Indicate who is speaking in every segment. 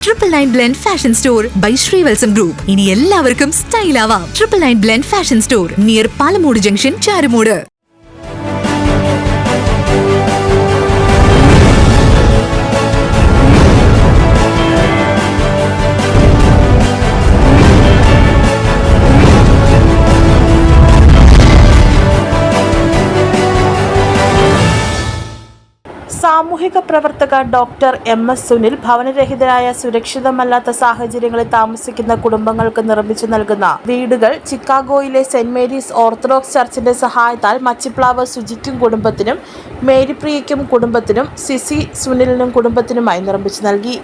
Speaker 1: Triple nine blend fashion store by Srivatsam group ഇനി എല്ലാവർക്കും style ആവാം. Triple nine blend fashion store near Palamoodu junction Charummoodu
Speaker 2: സാമൂഹിക പ്രവർത്തക doctor M S Sunil ഭവനരഹിതരായ സുരക്ഷിതമല്ലാത്ത സാഹചര്യങ്ങളിൽ താമസിക്കുന്ന കുടുംബങ്ങൾക്ക് നിർമ്മിച്ചു നൽകുന്ന വീടുകൾ ചിക്കാഗോയിലെ സെന്റ് മേരീസ് ഓർത്തഡോക്സ് ചർച്ചിന്റെ സഹായത്താൽ മച്ചിപ്ലാവ് സുജിക്കും കുടുംബത്തിനും മേരിപ്രിയയ്ക്കും കുടുംബത്തിനും സിസി സുനിലിനും കുടുംബത്തിനുമായി നിർമ്മിച്ചു നൽകി.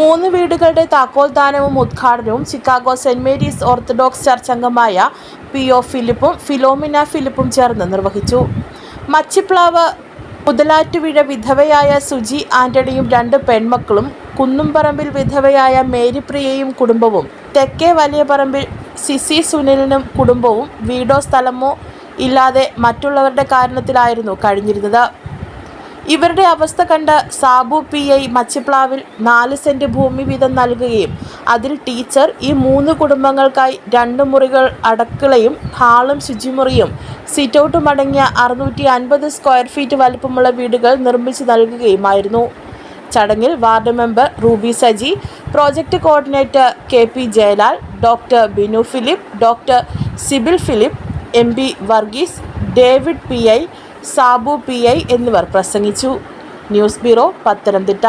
Speaker 2: മൂന്ന് വീടുകളുടെ താക്കോൽദാനവും ഉദ്ഘാടനവും Chicago Saint Mary's Orthodox church അംഗമായ പി ഒ ഫിലിപ്പും ഫിലോമിന ഫിലിപ്പും ചേർന്ന് നിർവഹിച്ചു. മച്ചിപ്ലാവ് മുതലാറ്റുവിഴ വിധവയായ സുജി ആന്റണിയും രണ്ട് പെൺമക്കളും കുന്നുംപറമ്പിൽ വിധവയായ മേരിപ്രിയയും കുടുംബവും തെക്കേ വലിയ പറമ്പിൽ സിസി സുനിലിനും കുടുംബവും വീടോ സ്ഥലമോ ഇല്ലാതെ മറ്റുള്ളവരുടെ കാരണത്തിലായിരുന്നു കഴിഞ്ഞിരുന്നത്. ഇവരുടെ അവസ്ഥ കണ്ട് സാബു പി ഐ മച്ചിപ്ലാവിൽ നാല് സെന്റ് ഭൂമി വീതം നൽകുകയും അതിൽ ടീച്ചർ ഈ മൂന്ന് കുടുംബങ്ങൾക്കായി രണ്ട് മുറികൾ അടക്കളയും ഹാളും ശുചിമുറിയും സിറ്റൗട്ടും അടങ്ങിയ അറുന്നൂറ്റി അൻപത് സ്ക്വയർ ഫീറ്റ് വലുപ്പമുള്ള വീടുകൾ നിർമ്മിച്ചു നൽകുകയുമായിരുന്നു. ചടങ്ങിൽ ward member Ruby Saji project coordinator K P Jayalal doctor Binu Philip doctor Sibil Philip M P Varghese David P I Sabu P I എന്നിവർ പ്രസംഗിച്ചു. News bureau Pathanamthitta.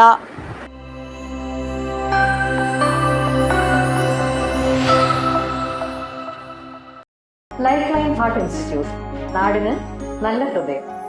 Speaker 3: Life line heart institute നാടിന് നല്ല ഹൃദയം.